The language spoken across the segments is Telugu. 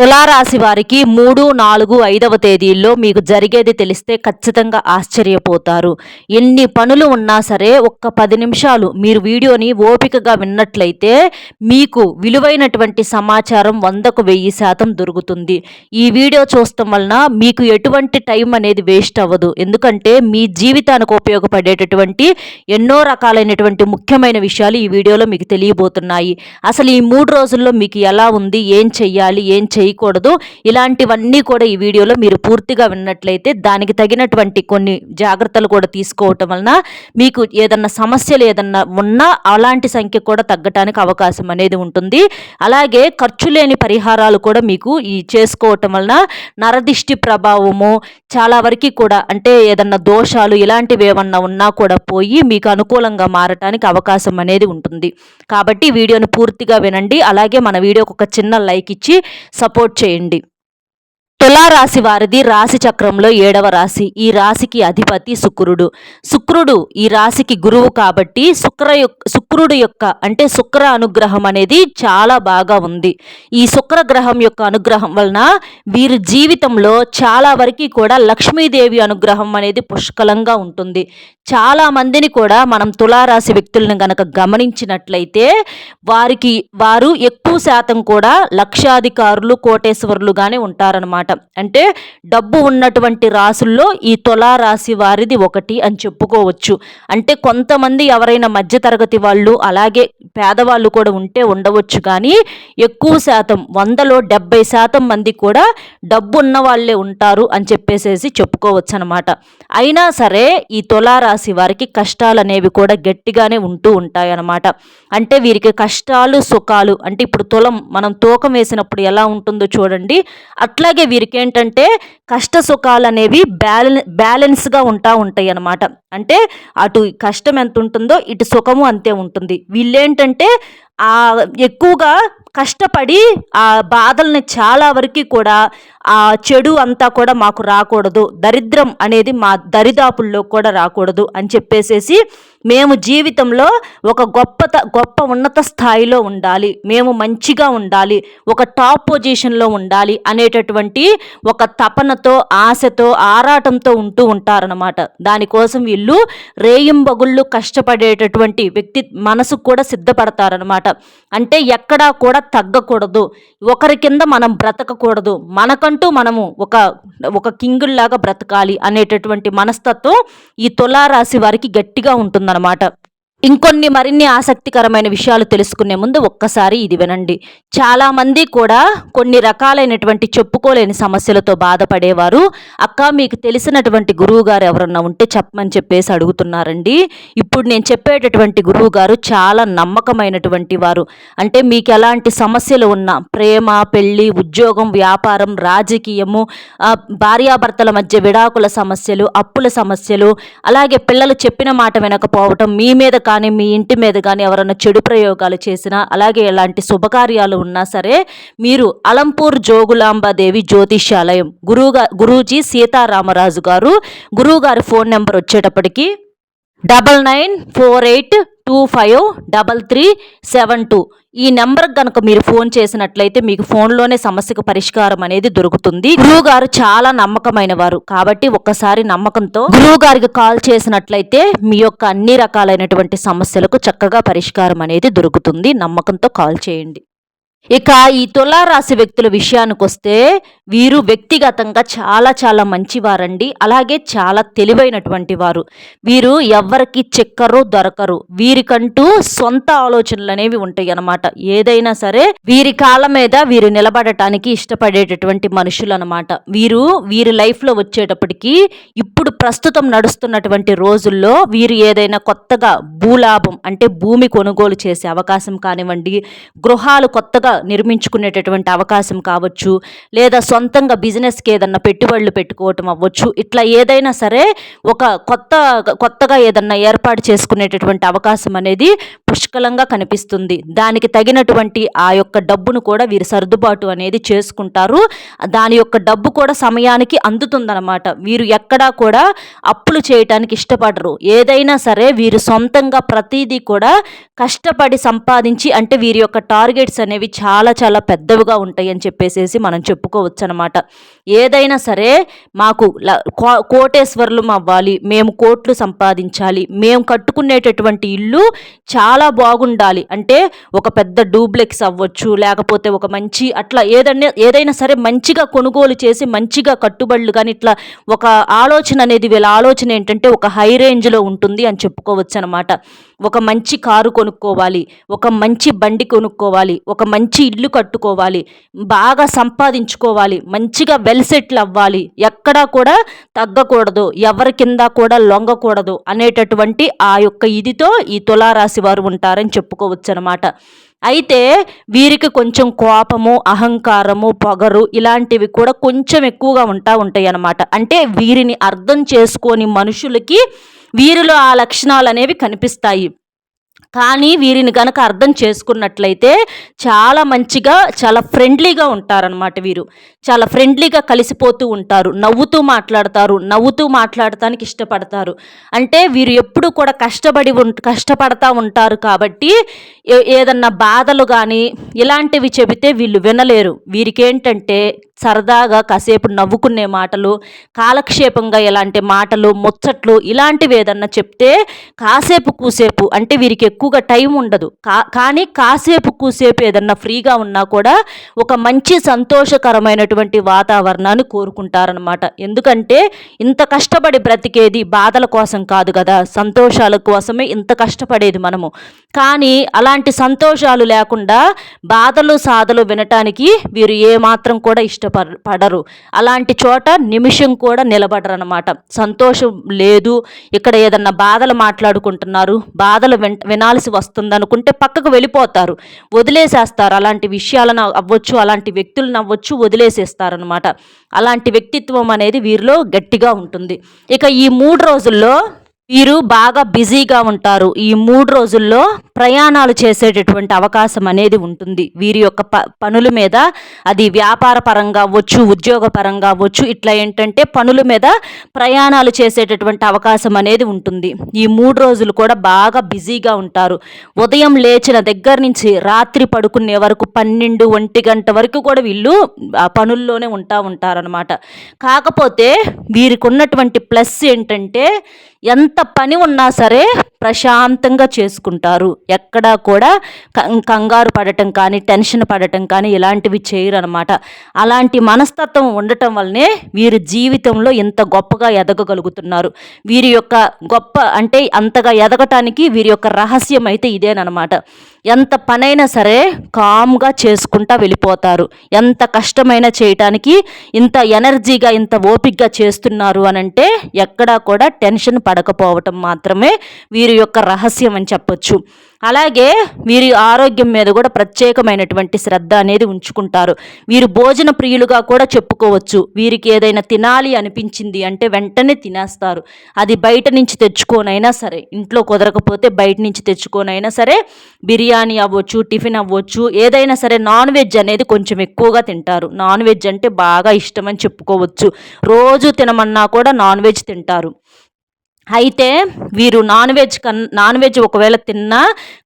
తులారాశి వారికి మూడు నాలుగు ఐదవ తేదీల్లో మీకు జరిగేది తెలిస్తే ఖచ్చితంగా ఆశ్చర్యపోతారు. ఎన్ని పనులు ఉన్నా సరే ఒక్క పది నిమిషాలు మీరు వీడియోని ఓపికగా విన్నట్లయితే మీకు విలువైనటువంటి సమాచారం వందకు వెయ్యి శాతం దొరుకుతుంది. ఈ వీడియో చూస్తాం వలన మీకు ఎటువంటి టైం అనేది వేస్ట్ అవ్వదు. ఎందుకంటే మీ జీవితానికి ఉపయోగపడేటటువంటి ఎన్నో రకాలైనటువంటి ముఖ్యమైన విషయాలు ఈ వీడియోలో మీకు తెలియబోతున్నాయి. అసలు ఈ మూడు రోజుల్లో మీకు ఎలా ఉంది? ఏం చెయ్యాలి? ఏం చేయకూడదు. ఇలాంటివన్నీ కూడా ఈ వీడియోలో మీరు పూర్తిగా విన్నట్లయితే దానికి తగినటువంటి కొన్ని జాగ్రత్తలు కూడా తీసుకోవటం వలన మీకు ఏదన్నా సమస్యలు ఏదన్నా ఉన్నా అలాంటి సంఖ్య కూడా తగ్గటానికి అవకాశం అనేది ఉంటుంది. అలాగే ఖర్చు లేని పరిహారాలు కూడా మీకు ఈ చేసుకోవటం వలన నరదిష్టి ప్రభావము చాలా వరకు కూడా అంటే ఏదన్నా దోషాలు ఇలాంటివి ఏమన్నా ఉన్నా కూడా పోయి మీకు అనుకూలంగా మారటానికి అవకాశం అనేది ఉంటుంది. కాబట్టి వీడియోని పూర్తిగా వినండి. అలాగే మన వీడియోకి ఒక చిన్న లైక్ ఇచ్చి సపోర్ట్ సపోర్ట్ చేయండి. తులారాశి వారిది రాశి చక్రంలో ఏడవ రాశి. ఈ రాశికి అధిపతి శుక్రుడు. శుక్రుడు ఈ రాశికి గురువు కాబట్టి శుక్ర శుక్రుడు యొక్క అంటే శుక్ర అనుగ్రహం అనేది చాలా బాగా ఉంది. ఈ శుక్ర గ్రహం యొక్క అనుగ్రహం వలన వీరి జీవితంలో చాలా వరకు కూడా లక్ష్మీదేవి అనుగ్రహం అనేది పుష్కలంగా ఉంటుంది. చాలా మందిని కూడా మనం తులారాశి వ్యక్తులను గనక గమనించినట్లయితే వారికి వారు ఎక్కువ శాతం కూడా లక్షాధికారులు కోటేశ్వరులుగానే ఉంటారనమాట అంటే డబ్బు ఉన్నటువంటి రాసుల్లో ఈ తులా రాశి వారిది ఒకటి అని చెప్పుకోవచ్చు. అంటే కొంతమంది ఎవరైనా మధ్యతరగతి వాళ్ళు అలాగే పేదవాళ్ళు కూడా ఉంటే ఉండవచ్చు. కానీ ఎక్కువ శాతం వందలో డెబ్బై శాతం మంది కూడా డబ్బు ఉన్న వాళ్ళే ఉంటారు అని చెప్పేసేసి చెప్పుకోవచ్చు అనమాట. అయినా సరే ఈ తులారాశి వారికి కష్టాలు అనేవి కూడా గట్టిగానే ఉంటూ ఉంటాయి అనమాట. అంటే వీరికి కష్టాలు సుఖాలు అంటే ఇప్పుడు తులం మనం తూకం వేసినప్పుడు ఎలా ఉంటుందో చూడండి. అట్లాగే వీరికి ఏంటంటే కష్ట సుఖాలు అనేవి బ్యాలెన్ బ్యాలెన్స్గా ఉంటా ఉంటాయి అన్నమాట అంటే అటు కష్టం ఎంత ఉంటుందో ఇటు సుఖము అంతే ఉంటుంది. వీళ్ళేంటంటే ఎక్కువగా కష్టపడి ఆ బాధల్ని చాలా వరకు కూడా ఆ చెడు అంతా కూడా మాకు రాకూడదు. దరిద్రం అనేది మా దరిదాపుల్లో కూడా రాకూడదు అని చెప్పేసేసి మేము జీవితంలో ఒక గొప్ప గొప్ప ఉన్నత స్థాయిలో ఉండాలి. మేము మంచిగా ఉండాలి. ఒక టాప్ పొజిషన్లో ఉండాలి అనేటటువంటి ఒక తపనతో ఆశతో ఆరాటంతో ఉంటూ ఉంటారనమాట దానికోసం వీళ్ళు రేయింబగుళ్ళు కష్టపడేటటువంటి వ్యక్తి మనసు కూడా సిద్ధపడతారనమాట అంటే ఎక్కడా కూడా తగ్గకూడదు. ఒకరి కింద మనం బ్రతకకూడదు. మనకంటూ మనము ఒక ఒక కింగుల్లాగా బ్రతకాలి అనేటటువంటి మనస్తత్వం ఈ తులారాశి వారికి గట్టిగా ఉంటుందన్నమాట. ఇంకొన్ని మరిన్ని ఆసక్తికరమైన విషయాలు తెలుసుకునే ముందు ఒక్కసారి ఇది వినండి. చాలామంది కూడా కొన్ని రకాలైనటువంటి చెప్పుకోలేని సమస్యలతో బాధపడేవారు. అక్క మీకు తెలిసినటువంటి గురువు గారు ఎవరన్నా ఉంటే చెప్పమని చెప్పేసి అడుగుతున్నారండి. ఇప్పుడు నేను చెప్పేటటువంటి గురువు గారు చాలా నమ్మకమైనటువంటి వారు. అంటే మీకు ఎలాంటి సమస్యలు ఉన్నా ప్రేమ పెళ్ళి ఉద్యోగం వ్యాపారం రాజకీయము భార్యాభర్తల మధ్య విడాకుల సమస్యలు అప్పుల సమస్యలు అలాగే పిల్లలు చెప్పిన మాట వినకపోవటం మీ మీద కానీ మీ ఇంటి మీద కానీ ఎవరైనా చెడు ప్రయోగాలు చేసినా అలాగే ఎలాంటి శుభకార్యాలు ఉన్నా సరే మీరు అలంపూర్ జోగులాంబాదేవి జ్యోతిష్యాలయం. గురువుగా గురూజీ సీతారామరాజు గారు గురువుగారి ఫోన్ నెంబర్ వచ్చేటప్పటికి double nine four eight two five double three seven two. ఈ నెంబర్కి కనుక మీరు ఫోన్ చేసినట్లయితే మీకు ఫోన్లోనే సమస్యకు పరిష్కారం అనేది దొరుకుతుంది. గురువు గారు చాలా నమ్మకమైన వారు కాబట్టి ఒక్కసారి నమ్మకంతో గురువు గారికి కాల్ చేసినట్లయితే మీ యొక్క అన్ని రకాలైనటువంటి సమస్యలకు చక్కగా పరిష్కారం అనేది దొరుకుతుంది. నమ్మకంతో కాల్ చేయండి. ఇక ఈ తులారాశి వ్యక్తుల విషయానికి వస్తే వీరు వ్యక్తిగతంగా చాలా చాలా మంచివారండి. అలాగే చాలా తెలివైనటువంటి వారు. వీరు ఎవ్వరికి చెక్కరు దొరకరు. వీరికంటూ సొంత ఆలోచనలు అనేవి ఉంటాయి అన్నమాట ఏదైనా సరే వీరి కాళ్ళ మీద వీరు నిలబడటానికి ఇష్టపడేటటువంటి మనుషులు అనమాట వీరు వీరి లైఫ్లో వచ్చేటప్పటికి ఇప్పుడు ప్రస్తుతం నడుస్తున్నటువంటి రోజుల్లో వీరు ఏదైనా కొత్తగా భూలాభం అంటే భూమి కొనుగోలు చేసే అవకాశం కానివ్వండి గృహాలు కొత్తగా నిర్మించుకునేటటువంటి అవకాశం కావచ్చు లేదా సొంతంగా బిజినెస్కి ఏదన్నా పెట్టుబడులు పెట్టుకోవటం అవ్వచ్చు. ఇట్లా ఏదైనా సరే ఒక కొత్త కొత్తగా ఏదన్నా ఏర్పాటు చేసుకునేటటువంటి అవకాశం అనేది పుష్కలంగా కనిపిస్తుంది. దానికి తగినటువంటి ఆ యొక్క డబ్బును కూడా వీరు సర్దుబాటు అనేది చేసుకుంటారు. దాని యొక్క డబ్బు కూడా సమయానికి అందుతుందన్నమాట. వీరు ఎక్కడా కూడా అప్పులు చేయటానికి ఇష్టపడరు. ఏదైనా సరే వీరు సొంతంగా ప్రతిదీ కూడా కష్టపడి సంపాదించి అంటే వీరి యొక్క టార్గెట్స్ అనేవి చాలా చాలా చాలా పెద్దవిగా ఉంటాయి అని చెప్పేసి మనం చెప్పుకోవచ్చు అనమాట ఏదైనా సరే మాకు కోటేశ్వర్లు అవ్వాలి మేము కోట్లు సంపాదించాలి మేము కట్టుకునేటటువంటి ఇల్లు చాలా బాగుండాలి. అంటే ఒక పెద్ద డూప్లెక్స్ అవ్వచ్చు లేకపోతే ఒక మంచి అట్లా ఏదైనా ఏదైనా సరే మంచిగా కొనుగోలు చేసి మంచిగా కట్టుబడులు కానీ ఇట్లా ఒక ఆలోచన అనేది వీళ్ళ ఆలోచన ఏంటంటే ఒక హై రేంజ్లో ఉంటుంది అని చెప్పుకోవచ్చు అనమాట ఒక మంచి కారు కొనుక్కోవాలి ఒక మంచి బండి కొనుక్కోవాలి ఒక మంచి మంచి ఇల్లు కట్టుకోవాలి బాగా సంపాదించుకోవాలి మంచిగా వెల్ సెటిల్ అవ్వాలి. ఎక్కడా కూడా తగ్గకూడదు ఎవరి కింద కూడా లొంగకూడదు అనేటటువంటి ఆ యొక్క ఇదితో ఈ తులారాశి వారు ఉంటారని చెప్పుకోవచ్చు అనమాట అయితే వీరికి కొంచెం కోపము అహంకారము పొగరు ఇలాంటివి కూడా కొంచెం ఎక్కువగా ఉంటా ఉంటాయి అన్నమాట అంటే వీరిని అర్థం చేసుకొని మనుషులకి వీరిలో ఆ లక్షణాలు అనేవి కనిపిస్తాయి. కానీ వీరిని కనుక అర్థం చేసుకున్నట్లయితే చాలా మంచిగా చాలా ఫ్రెండ్లీగా ఉంటారనమాట వీరు. చాలా ఫ్రెండ్లీగా కలిసిపోతూ ఉంటారు. నవ్వుతూ మాట్లాడతారు. నవ్వుతూ మాట్లాడటానికి ఇష్టపడతారు. అంటే వీరు ఎప్పుడు కూడా కష్టపడి ఉం కష్టపడతా ఉంటారు కాబట్టి ఏదన్నా బాధలు కానీ ఇలాంటివి చెబితే వీళ్ళు వినలేరు. వీరికి ఏంటంటే సరదాగా కాసేపు నవ్వుకునే మాటలు కాలక్షేపంగా ఇలాంటి మాటలు ముచ్చట్లు ఇలాంటివి ఏదన్నా చెప్తే కాసేపు కూసేపు అంటే వీరికి ఎక్కువగా టైం ఉండదు. కా కానీ కాసేపు కూసేపు ఏదన్నా ఫ్రీగా ఉన్నా కూడా ఒక మంచి సంతోషకరమైనటువంటి వాతావరణాన్ని కోరుకుంటారనమాట ఎందుకంటే ఇంత కష్టపడి బ్రతికేది బాధల కోసం కాదు కదా సంతోషాల కోసమే ఇంత కష్టపడేది మనము. కానీ అలాంటి సంతోషాలు లేకుండా బాధలు సాధలు వినటానికి వీరు ఏమాత్రం కూడా ఇష్టపడరు అలాంటి చోట నిమిషం కూడా నిలబడరు అనమాట సంతోషం లేదు. ఇక్కడ ఏదన్నా బాధలు మాట్లాడుకుంటున్నారు బాధలు విన వినాల్సి వస్తుందనుకుంటే పక్కకు వెళ్ళిపోతారు. వదిలేసేస్తారు. అలాంటి విషయాలను అవ్వచ్చు అలాంటి వ్యక్తులను అవ్వచ్చు వదిలేసేస్తారనమాట అలాంటి వ్యక్తిత్వం అనేది వీరిలో గట్టిగా ఉంటుంది. ఇక ఈ మూడు రోజుల్లో వీరు బాగా బిజీగా ఉంటారు. ఈ మూడు రోజుల్లో ప్రయాణాలు చేసేటటువంటి అవకాశం అనేది ఉంటుంది. వీరి యొక్క ప పనుల మీద అది వ్యాపార పరంగా అవ్వచ్చు ఉద్యోగ పరంగా అవ్వచ్చు ఇట్లా ఏంటంటే పనుల మీద ప్రయాణాలు చేసేటటువంటి అవకాశం అనేది ఉంటుంది. ఈ మూడు రోజులు కూడా బాగా బిజీగా ఉంటారు. ఉదయం లేచిన దగ్గర నుంచి రాత్రి పడుకునే వరకు పన్నెండు ఒంటి గంట వరకు కూడా వీళ్ళు ఆ పనుల్లోనే ఉంటా ఉంటారనమాట కాకపోతే వీరికి ఉన్నటువంటి ప్లస్ ఏంటంటే ఎంత పని ఉన్నా సరే ప్రశాంతంగా చేసుకుంటారు. ఎక్కడా కూడా కంగారు పడటం కానీ టెన్షన్ పడటం కానీ ఇలాంటివి చేయరు అనమాట అలాంటి మనస్తత్వం ఉండటం వల్లనే వీరి జీవితంలో ఇంత గొప్పగా ఎదగగలుగుతున్నారు. వీరి యొక్క గొప్ప అంటే అంతగా ఎదగటానికి వీరి యొక్క రహస్యం అయితే ఇదేనమాట ఎంత పనైనా సరే కామ్గా చేసుకుంటా వెళ్ళిపోతారు. ఎంత కష్టమైనా చేయటానికి ఇంత ఎనర్జీగా ఇంత ఓపిక్గా చేస్తున్నారు అనంటే ఎక్కడా కూడా టెన్షన్ పడకపోవటం మాత్రమే వీరి యొక్క రహస్యం అని చెప్పొచ్చు. అలాగే వీరి ఆరోగ్యం మీద కూడా ప్రత్యేకమైనటువంటి శ్రద్ధ అనేది ఉంచుకుంటారు. వీరు భోజన ప్రియులుగా కూడా చెప్పుకోవచ్చు. వీరికి ఏదైనా తినాలి అనిపించింది అంటే వెంటనే తినేస్తారు. అది బయట నుంచి తెచ్చుకోనైనా సరే ఇంట్లో కుదరకపోతే బయట నుంచి తెచ్చుకోనైనా సరే బిర్యానీ అవ్వచ్చు టిఫిన్ అవ్వచ్చు ఏదైనా సరే నాన్ వెజ్ అనేది కొంచెం ఎక్కువగా తింటారు. నాన్ వెజ్ అంటే బాగా ఇష్టమని చెప్పుకోవచ్చు. రోజు తినమన్నా కూడా నాన్ వెజ్ తింటారు. అయితే వీరు నాన్ వెజ్ కన్ నాన్ వెజ్ ఒకవేళ తిన్నా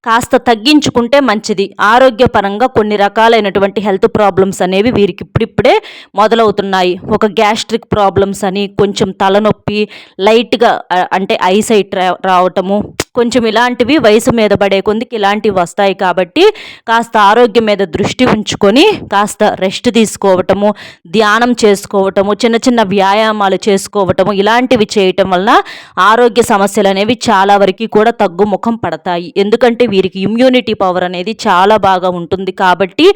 కాస్త తగ్గించుకుంటే మంచిది. ఆరోగ్యపరంగా కొన్ని రకాలైనటువంటి హెల్త్ ప్రాబ్లమ్స్ అనేవి వీరికి ఇప్పుడిప్పుడే మొదలవుతున్నాయి. ఒక గ్యాస్ట్రిక్ ప్రాబ్లమ్స్ అని కొంచెం తలనొప్పి లైట్గా అంటే ఐసైట్ రావటము కొంచెం ఇలాంటివి వయసు మీద పడే కొందికి ఇలాంటివి వస్తాయి కాబట్టి కాస్త ఆరోగ్యం మీద దృష్టి ఉంచుకొని కాస్త రెస్ట్ తీసుకోవటము ధ్యానం చేసుకోవటము చిన్న చిన్న వ్యాయామాలు చేసుకోవటము ఇలాంటివి చేయటం వలన ఆరోగ్య సమస్యలు అనేవి చాలా వరకు కూడా తగ్గుముఖం పడతాయి. ఎందుకంటే వీరికి ఇమ్యూనిటీ పవర్ అనేది చాలా బాగా ఉంటుంది కాబట్టి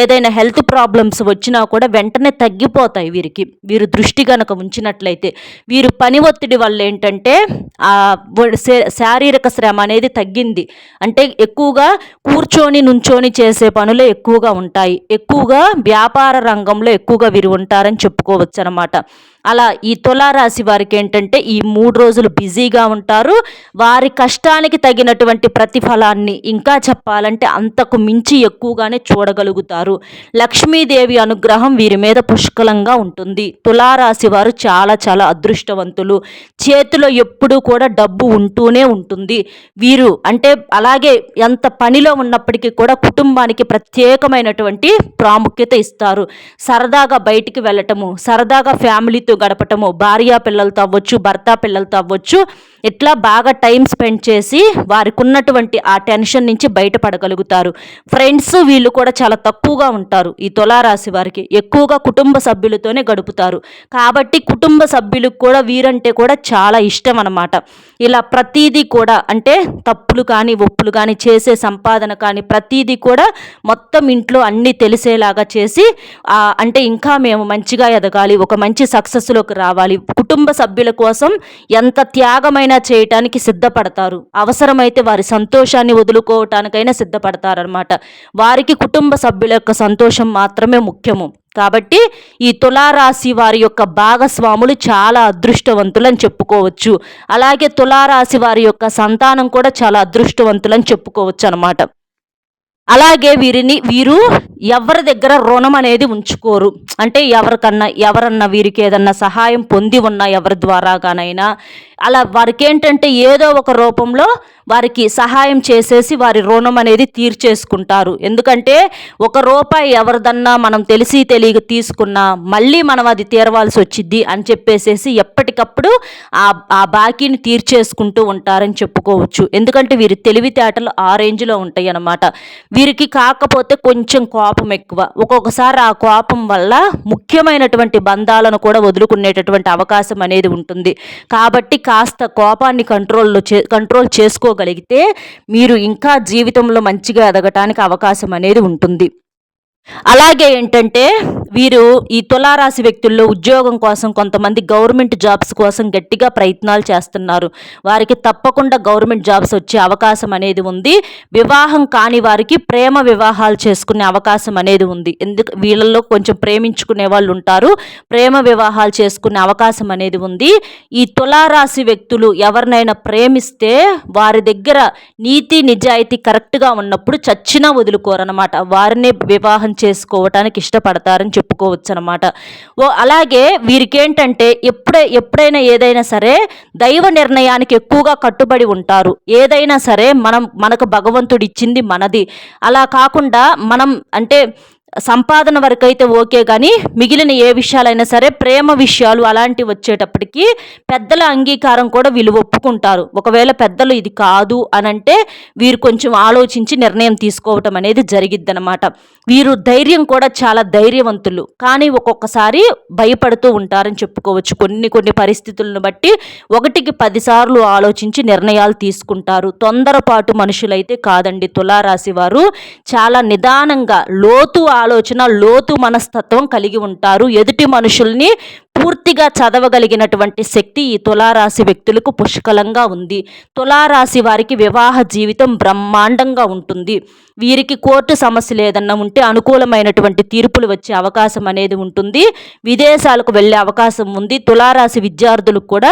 ఏదైనా హెల్త్ ప్రాబ్లమ్స్ వచ్చినా కూడా వెంటనే తగ్గిపోతాయి వీరికి. వీరు దృష్టి కనుక ఉంచినట్లయితే వీరు పని ఒత్తిడి వల్ల ఏంటంటే శారీరక శారీరక శ్రమ అనేది తగ్గింది. అంటే ఎక్కువగా కూర్చొని నుంచొని చేసే పనులే ఎక్కువగా ఉంటాయి. ఎక్కువగా వ్యాపార రంగంలో ఎక్కువగా వీరు ఉంటారని చెప్పుకోవచ్చు అనమాట అలా ఈ తులారాశి వారికి ఏంటంటే ఈ మూడు రోజులు బిజీగా ఉంటారు. వారి కష్టానికి తగినటువంటి ప్రతిఫలాన్ని ఇంకా చెప్పాలంటే అంతకు మించి ఎక్కువగానే చూడగలుగుతారు. లక్ష్మీదేవి అనుగ్రహం వీరి మీద పుష్కలంగా ఉంటుంది. తులారాశి వారు చాలా చాలా అదృష్టవంతులు. చేతిలో ఎప్పుడూ కూడా డబ్బు ఉంటూనే ఉంటుంది. వీరు అంటే అలాగే ఎంత పనిలో ఉన్నప్పటికీ కూడా కుటుంబానికి ప్రత్యేకమైనటువంటి ప్రాముఖ్యత ఇస్తారు. సరదాగా బయటికి వెళ్ళటము సరదాగా ఫ్యామిలీతో గడపటము. భార్య పిల్లలతో అవ్వచ్చు భర్త పిల్లలతో అవ్వచ్చు ఇట్లా బాగా టైం స్పెండ్ చేసి వారికి ఉన్నటువంటి ఆ టెన్షన్ నుంచి బయటపడగలుగుతారు. ఫ్రెండ్స్ వీళ్ళు కూడా చాలా తక్కువగా ఉంటారు ఈ తులారాశి వారికి. ఎక్కువగా కుటుంబ సభ్యులతోనే గడుపుతారు. కాబట్టి కుటుంబ సభ్యులకు కూడా వీరంటే కూడా చాలా ఇష్టం అనమాట ఇలా ప్రతీదీ కూడా అంటే తప్పులు కానీ ఒప్పులు కానీ చేసే సంపాదన కానీ ప్రతీదీ కూడా మొత్తం ఇంట్లో అన్నీ తెలిసేలాగా చేసి అంటే ఇంకా మేము మంచిగా ఎదగాలి ఒక మంచి సక్సెస్ సక్సెస్లోకి రావాలి. కుటుంబ సభ్యుల కోసం ఎంత త్యాగమైనా చేయటానికి సిద్ధపడతారు. అవసరమైతే వారి సంతోషాన్ని వదులుకోవటానికైనా సిద్ధపడతారనమాట వారికి కుటుంబ సభ్యుల యొక్క సంతోషం మాత్రమే ముఖ్యము. కాబట్టి ఈ తులారాశి వారి యొక్క భాగస్వాములు చాలా అదృష్టవంతులని చెప్పుకోవచ్చు. అలాగే తులారాశి వారి యొక్క సంతానం కూడా చాలా అదృష్టవంతులని చెప్పుకోవచ్చు అనమాట అలాగే వీరిని వీరు ఎవరి దగ్గర రుణం అనేది ఉంచుకోరు. అంటే ఎవరికన్నా ఎవరన్నా వీరికి ఏదన్నా సహాయం పొంది ఉన్నా ఎవరి ద్వారాగానైనా అలా వారికి ఏంటంటే ఏదో ఒక రూపంలో వారికి సహాయం చేసేసి వారి రుణం అనేది తీర్చేసుకుంటారు. ఎందుకంటే ఒక రూపాయి ఎవరిదన్నా మనం తెలిసి తెలియక తీసుకున్నా మళ్ళీ మనం అది తీరవాల్సి వచ్చింది అని చెప్పేసేసి ఎప్పటికప్పుడు ఆ ఆ బాకీని తీర్చేసుకుంటూ ఉంటారని చెప్పుకోవచ్చు. ఎందుకంటే వీరి తెలివితేటలు ఆ రేంజ్లో ఉంటాయి అన్నమాట వీరికి కాకపోతే కొంచెం కోపం ఎక్కువ. ఒక్కొక్కసారి ఆ కోపం వల్ల ముఖ్యమైనటువంటి బంధాలను కూడా వదులుకునేటటువంటి అవకాశం అనేది ఉంటుంది. కాబట్టి కాస్త కోపాన్ని కంట్రోల్లో చే కంట్రోల్ చేసుకోగలిగితే మీరు ఇంకా జీవితంలో మంచిగా ఎదగటానికి అవకాశం అనేది ఉంటుంది. అలాగే ఏంటంటే వీరు ఈ తులారాశి వ్యక్తుల్లో ఉద్యోగం కోసం కొంతమంది గవర్నమెంట్ జాబ్స్ కోసం గట్టిగా ప్రయత్నాలు చేస్తున్నారు. వారికి తప్పకుండా గవర్నమెంట్ జాబ్స్ వచ్చే అవకాశం అనేది ఉంది. వివాహం కాని వారికి ప్రేమ వివాహాలు చేసుకునే అవకాశం అనేది ఉంది. ఎందుకు? వీళ్ళల్లో కొంచెం ప్రేమించుకునే వాళ్ళు ఉంటారు. ప్రేమ వివాహాలు చేసుకునే అవకాశం అనేది ఉంది. ఈ తులారాశి వ్యక్తులు ఎవరినైనా ప్రేమిస్తే వారి దగ్గర నీతి నిజాయితీ కరెక్ట్గా ఉన్నప్పుడు చచ్చినా వదులుకోరనమాట వారినే వివాహం చేసుకోవటానికి ఇష్టపడతారని చెప్పుకోవచ్చు అనమాట ఓ అలాగే వీరికేంటంటే ఎప్పుడే ఎప్పుడైనా ఏదైనా సరే దైవ నిర్ణయానికి ఎక్కువగా కట్టుబడి ఉంటారు. ఏదైనా సరే మనం మనకు భగవంతుడు ఇచ్చింది మనది. అలా కాకుండా మనం అంటే సంపాదన వరకు అయితే ఓకే కానీ మిగిలిన ఏ విషయాలైనా సరే ప్రేమ విషయాలు అలాంటివి వచ్చేటప్పటికి పెద్దల అంగీకారం కూడా వీళ్ళు ఒప్పుకుంటారు. ఒకవేళ పెద్దలు ఇది కాదు అని అంటే వీరు కొంచెం ఆలోచించి నిర్ణయం తీసుకోవటం అనేది జరిగిద్దనమాట వీరు ధైర్యం కూడా చాలా ధైర్యవంతులు. కానీ ఒక్కొక్కసారి భయపడుతూ ఉంటారని చెప్పుకోవచ్చు. కొన్ని కొన్ని పరిస్థితులను బట్టి ఒకటికి పదిసార్లు ఆలోచించి నిర్ణయాలు తీసుకుంటారు. తొందరపాటు మనుషులైతే కాదండి. తులారాశి వారు చాలా నిదానంగా లోతు ఆలోచన లోతు మనస్తత్వం కలిగి ఉంటారు. ఎదుటి మనుషుల్ని పూర్తిగా చదవగలిగినటువంటి శక్తి ఈ తులారాశి వ్యక్తులకు పుష్కలంగా ఉంది. తులారాశి వారికి వివాహ జీవితం బ్రహ్మాండంగా ఉంటుంది. వీరికి కోర్టు సమస్యలు ఏదన్నా ఉంటే అనుకూలమైనటువంటి తీర్పులు వచ్చే అవకాశం అనేది ఉంటుంది. విదేశాలకు వెళ్ళే అవకాశం ఉంది. తులారాశి విద్యార్థులకు కూడా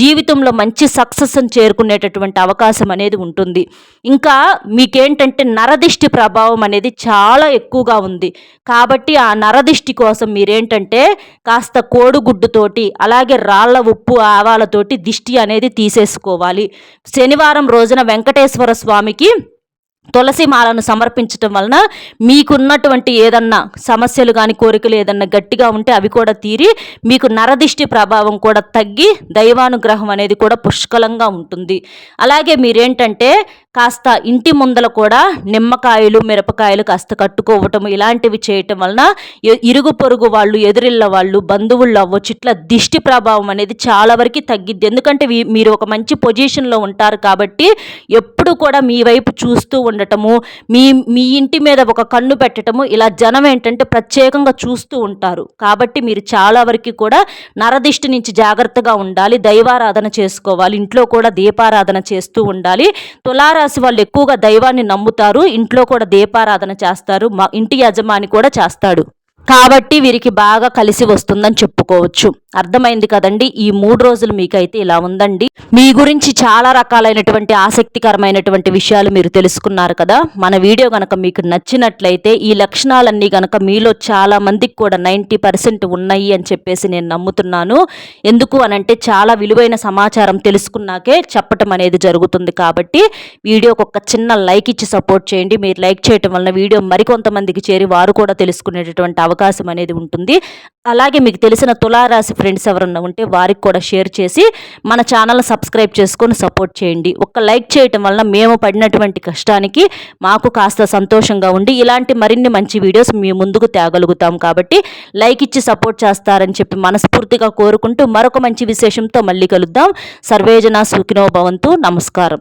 జీవితంలో మంచి సక్సెస్ చేరుకునేటటువంటి అవకాశం అనేది ఉంటుంది. ఇంకా మీకేంటంటే నరదిష్టి ప్రభావం అనేది చాలా ఎక్కువగా ఉంది. కాబట్టి ఆ నరదిష్టి కోసం మీరేంటంటే కాస్త కోడుగు కోడిగుడ్డుతోటి అలాగే రాళ్ళ ఉప్పు ఆవాలతోటి దిష్టి అనేది తీసేసుకోవాలి. శనివారం రోజున వెంకటేశ్వర స్వామికి తులసి మాలను సమర్పించటం వలన మీకున్నటువంటి ఏదన్నా సమస్యలు కానీ కోరికలు ఏదన్నా గట్టిగా ఉంటే అవి కూడా తీరి మీకు నరదిష్టి ప్రభావం కూడా తగ్గి దైవానుగ్రహం అనేది కూడా పుష్కలంగా ఉంటుంది. అలాగే మీరేంటంటే కాస్త ఇంటి ముందల కూడా నిమ్మకాయలు మిరపకాయలు కాస్త కట్టుకోవటం ఇలాంటివి చేయటం వలన ఇరుగు పొరుగు వాళ్ళు ఎదురిళ్ళ వాళ్ళు బంధువుళ్ళు అవ్వచ్చు ఇట్లా దిష్టి ప్రభావం అనేది చాలా వరకు తగ్గిద్ది. ఎందుకంటే వీ- మీరు ఒక మంచి పొజిషన్లో ఉంటారు కాబట్టి ఎప్పుడు కూడా మీ వైపు చూస్తూ ఉండటము మీ మీ ఇంటి మీద ఒక కన్ను పెట్టటము ఇలా జనం ఏంటంటే ప్రత్యేకంగా చూస్తూ ఉంటారు. కాబట్టి మీరు చాలా వరకు కూడా నరదిష్టి నుంచి జాగ్రత్తగా ఉండాలి దైవారాధన చేసుకోవాలి ఇంట్లో కూడా దీపారాధన చేస్తూ ఉండాలి తులారా తులారాశి వాళ్ళు ఎక్కువగా దైవాన్ని నమ్ముతారు. ఇంట్లో కూడా దీపారాధన చేస్తారు. మా ఇంటి యజమాని కూడా చేస్తాడు. కాబట్టి వీరికి బాగా కలిసి వస్తుందని చెప్పుకోవచ్చు. అర్థమైంది కదండి ఈ మూడు రోజులు మీకైతే ఇలా ఉందండి. మీ గురించి చాలా రకాలైనటువంటి ఆసక్తికరమైనటువంటి విషయాలు మీరు తెలుసుకున్నారు కదా. మన వీడియో కనుక మీకు నచ్చినట్లయితే ఈ లక్షణాలన్నీ కనుక మీలో చాలా మందికి కూడా నైంటీ పర్సెంట్ ఉన్నాయి అని చెప్పేసి నేను నమ్ముతున్నాను. ఎందుకు అనంటే చాలా విలువైన సమాచారం తెలుసుకున్నాకే చెప్పటం అనేది జరుగుతుంది కాబట్టి వీడియోకి ఒక చిన్న లైక్ ఇచ్చి సపోర్ట్ చేయండి. మీరు లైక్ చేయటం వలన వీడియో మరికొంతమందికి చేరి వారు కూడా తెలుసుకునేటటువంటి అవకాశం అనేది ఉంటుంది. అలాగే మీకు తెలిసిన తులారాశి ఫ్రెండ్స్ ఎవరన్నా ఉంటే వారికి కూడా షేర్ చేసి మన ఛానల్ సబ్స్క్రైబ్ చేసుకొని సపోర్ట్ చేయండి. ఒక్క లైక్ చేయటం వలన మేము పడినటువంటి కష్టానికి మాకు కాస్త సంతోషంగా ఉండి ఇలాంటి మరిన్ని మంచి వీడియోస్ మీ ముందుకు తేగలుగుతాం కాబట్టి లైక్ ఇచ్చి సపోర్ట్ చేస్తారని చెప్పి మనస్ఫూర్తిగా కోరుకుంటూ మరొక మంచి విశేషంతో మళ్ళీ కలుద్దాం. సర్వేజన సుఖినో భవంతు. నమస్కారం.